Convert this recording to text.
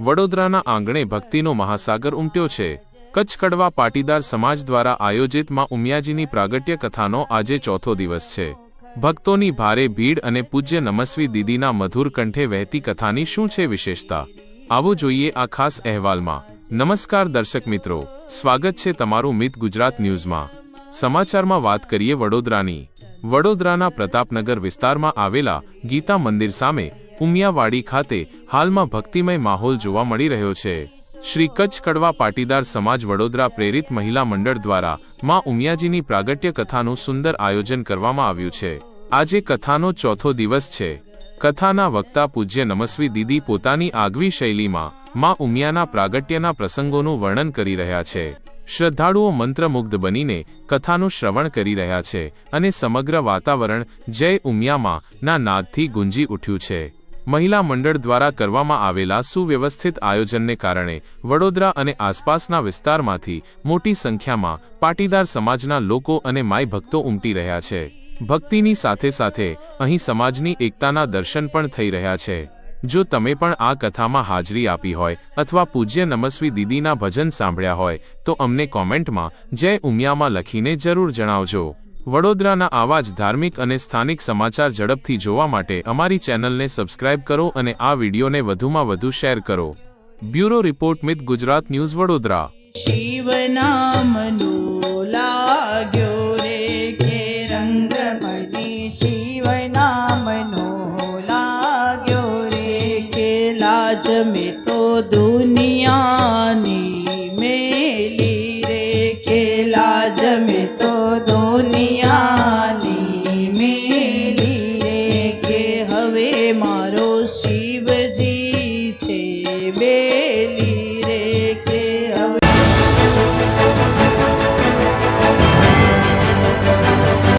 વડોદરાના આંગણે ભક્તિનો મહાસાગર ઉમટ્યો છે. કચ્છ કડવા પાટીદાર સમાજ દ્વારા આયોજિતમાં ઉમિયાજીની પ્રાગટ્ય કથાનો આજે ચોથો દિવસ છે. ભક્તોની ભારે ભીડ અને પૂજ્ય નમસ્વી દીદીના મધુર કંઠે વહેતી કથાની શું છે વિશેષતા? આવો જોઈએ આ ખાસ અહેવાલમાં. નમસ્કાર દર્શક મિત્રો, સ્વાગત છે તમારું મિત ગુજરાત ન્યૂઝમાં. સમાચારમાં વાત કરીએ વડોદરાની. વડોદરાના પ્રતાપનગર વિસ્તારમાં આવેલા ગીતા મંદિર સામે ઉમિયાવાડી ખાતે હાલમાં ભક્તિમય માહોલ જોવા મળી રહ્યો છે. શ્રી કચ્છ કડવા પાટીદાર સમાજ વડોદરા પ્રેરિત મહિલા મંડળ દ્વારા માં ઉમિયાજીની પ્રાગટ્ય કથાનું સુંદર આયોજન કરવામાં આવ્યું છે. આજે કથાનો ચોથો દિવસ છે. કથાના વક્તા પૂજ્ય નમસ્વી દીદી પોતાની આગવી શૈલીમાં માં ઉમિયાના પ્રાગટ્યના પ્રસંગોનું વર્ણન કરી રહ્યા છે. શ્રદ્ધાળુઓ મંત્રમુગ્ધ બનીને કથાનું શ્રવણ કરી રહ્યા છે અને સમગ્ર વાતાવરણ જય ઉમિયામાં ના નાદથી ગુંજી ઉઠ્યું છે. મહિલા મંડળ દ્વારા કરવામાં આવેલા સુવ્યવસ્થિત આયોજનને કારણે વડોદરા અને આસપાસના વિસ્તારમાંથી મોટી સંખ્યામાં પાટીદાર સમાજના લોકો અને માય ભક્તો ઉમટી રહ્યા છે. ભક્તિની સાથે સાથે અહીં સમાજની એકતાના દર્શન પણ થઈ રહ્યા છે. જો તમે પણ આ કથામાં હાજરી આપી હોય અથવા પૂજ્ય નમસ્વી દીદીના ભજન સાંભળ્યા હોય તો અમને કોમેન્ટમાં જય ઉમિયામાં લખીને જરૂર જણાવજો. વડોદરાના આવા જ ધાર્મિક અને સ્થાનિક સમાચાર ઝડપથી જોવા માટે અમારી ચેનલને સબસ્ક્રાઇબ કરો અને આ વિડીયોને વધુમાં વધુ શેર કરો. Bureau report Mit Gujarat news Vadodara. Shiv નામનો શિવ નામનો લાગ્યો રે કે લાજ મેં તો દુનિયાની મેં તો દુનિયાની મેલી કે હવે મારો